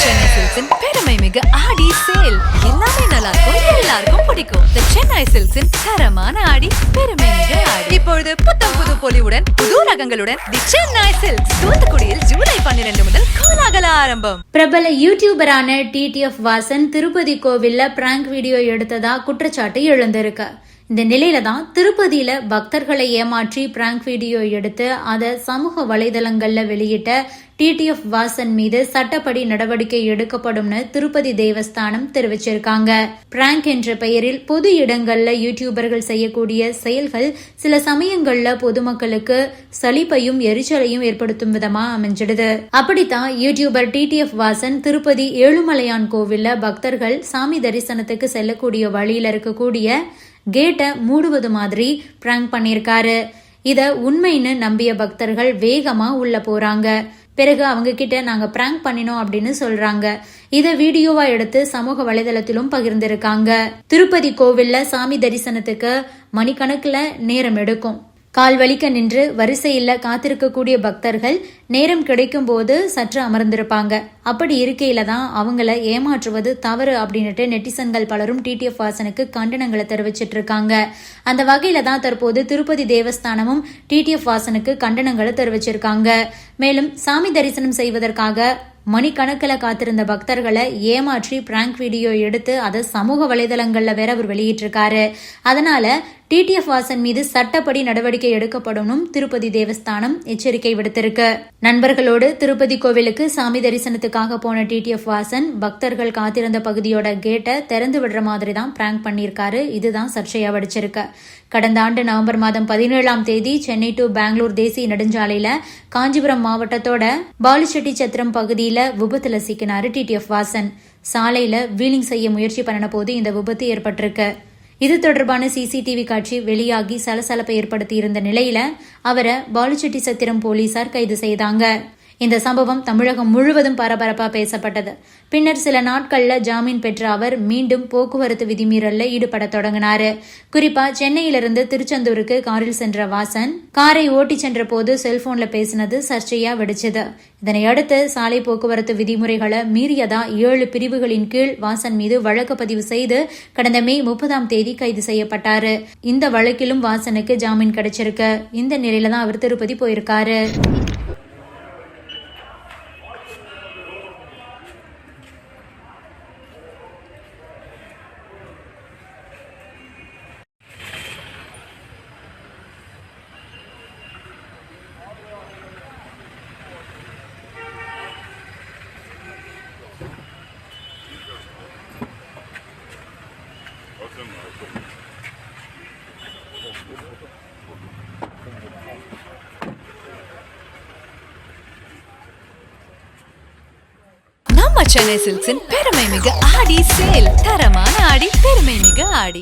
சென்னை சில்க்ஸின் பெருமை ஆடி சேல். எல்லாமே நல்லா இருக்கும் எல்லாருக்கும் பிடிக்கும். சென்னை சில்க்ஸின் தரமான ஆடி பெருமை ஆடி. இப்பொழுது புத்தம் புது பொலிவுடன் புது ரகங்களுடன் தி சென்னை சில்க்ஸ். தூத்துக்குடியில் ஜூலை பன்னிரண்டு முதல் கோலாகல ஆரம்பம். பிரபல யூடியூபரான டிடிஎஃப் வாசன் திருப்பதி கோவில்ல பிராங்க் வீடியோ எடுத்ததா குற்றச்சாட்டு எழுந்திருக்கு. இந்த நிலையில தான் திருப்பதியில பக்தர்களை ஏமாற்றி பிராங்க் வீடியோ எடுத்து அதை சமூக வலைதளங்கள்ல வெளியிட்ட டிடிஎஃப் வாசன் மீது சட்டப்படி நடவடிக்கை எடுக்கப்படும்னு திருப்பதி தேவஸ்தானம் தெரிவிச்சிருக்காங்க. பிராங்க் என்ற பெயரில் பொது இடங்கள்ல யூடியூபர்கள் செய்யக்கூடிய செயல்கள் சில சமயங்கள்ல பொதுமக்களுக்கு சலிப்பையும் எரிச்சலையும் ஏற்படுத்தும் விதமா அமைஞ்சிடுது. அப்படித்தான் யூடியூபர் டிடிஎஃப் வாசன் திருப்பதி ஏழுமலையான் கோவில்ல பக்தர்கள் சாமி தரிசனத்துக்கு செல்லக்கூடிய வழியில இருக்கக்கூடிய கேட்டை மூடுவது மாதிரி பிராங்க் பண்ணியிருக்காரு இத உண்மைன்னு நம்பிய பக்தர்கள் வேகமா உள்ள போறாங்க. பிறகு அவங்க கிட்ட நாங்க பிராங்க் பண்ணினோம் அப்படின்னு சொல்றாங்க. இதை வீடியோவா எடுத்து சமூக வலைதளத்திலும் பகிர்ந்திருக்காங்க. திருப்பதி கோவில்ல சாமி தரிசனத்துக்கு மணிக்கணக்குல நேரம் எடுக்கும். கால் வலிக்க நின்று வரிசையில் காத்திருக்கக்கூடிய பக்தர்கள் நேரம் கிடைக்கும் போது சற்று அமர்ந்திருப்பாங்க. அப்படி இருக்கையில தான் அவங்கள ஏமாற்றுவது தவறு அப்படின்னுட்டு நெட்டிசன்கள் பலரும் டிடிஎஃப் வாசனுக்கு கண்டனங்களை தெரிவிச்சிட்டு இருக்காங்க அந்த வகையில தான் தற்போது திருப்பதி தேவஸ்தானமும் டிடிஎஃப் வாசனுக்கு கண்டனங்களை தெரிவிச்சிருக்காங்க. மேலும் சாமி தரிசனம் செய்வதற்காக மணிக்கணக்கில் காத்திருந்த பக்தர்களை ஏமாற்றி பிராங்க் வீடியோ எடுத்து அதை சமூக வலைதளங்கள்ல வேற அவர் வெளியிட்டிருக்காரு அதனால டிடிஎஃப் வாசன் மீது சட்டப்படி நடவடிக்கை எடுக்கப்படும் திருப்பதி தேவஸ்தானம் எச்சரிக்கை விடுத்திருக்கு. நண்பர்களோடு திருப்பதி கோவிலுக்கு சாமி தரிசனத்துக்காக போன டிடிஎஃப் வாசன் பக்தர்கள் காத்திருந்த பகுதியோட கேட்டை திறந்து விடுற மாதிரி தான் பிராங்க் பண்ணியிருக்காரு இதுதான் சர்ச்சையா வடிச்சிருக்கு. கடந்த ஆண்டு நவம்பர் மாதம் பதினேழாம் தேதி சென்னை டு பெங்களூர் தேசிய நெடுஞ்சாலையில காஞ்சிபுரம் மாவட்டத்தோட பாலுச்செட்டி சத்திரம் பகுதியில விபத்துல சிக்கினாரு டிடிஎஃப் வாசன். சாலையில வீலிங் செய்ய முயற்சி பண்ணின போது இந்த விபத்து ஏற்பட்டிருக்கு. இது தொடர்பான சிசிடிவி காட்சி வெளியாகி சலசலப்பை ஏற்படுத்தி இருந்த நிலையில அவரை பாலுச்செட்டி சத்திரம் போலீசார் கைது செய்தாங்க. இந்த சம்பவம் தமிழகம் முழுவதும் பரபரப்பா பேசப்பட்டது. பின்னர் சில நாட்கள்ல ஜாமீன் பெற்ற அவர் மீண்டும் போக்குவரத்து விதிமீறல்ல ஈடுபட தொடங்கினாரு. குறிப்பா சென்னையிலிருந்து திருச்செந்தூருக்கு காரில் சென்ற வாசன் காரை ஓட்டி சென்ற போது செல்போன்ல பேசினது சர்ச்சையா வெடிச்சது. இதனையடுத்து சாலை போக்குவரத்து விதிமுறைகளை மீறியதா ஏழு பிரிவுகளின் கீழ் வாசன் மீது வழக்கு பதிவு செய்து கடந்த மே முப்பதாம் தேதி கைது செய்யப்பட்டாரு. இந்த வழக்கிலும் வாசனுக்கு ஜாமீன் கிடைச்சிருக்கு. இந்த நிலையில தான் அவர் திருப்பதி போயிருக்காரு. நம்ம சென்னை சில்க்ஸின் பெருமை மிக ஆடி சேல். தரமான ஆடி பெருமை மிக ஆடி.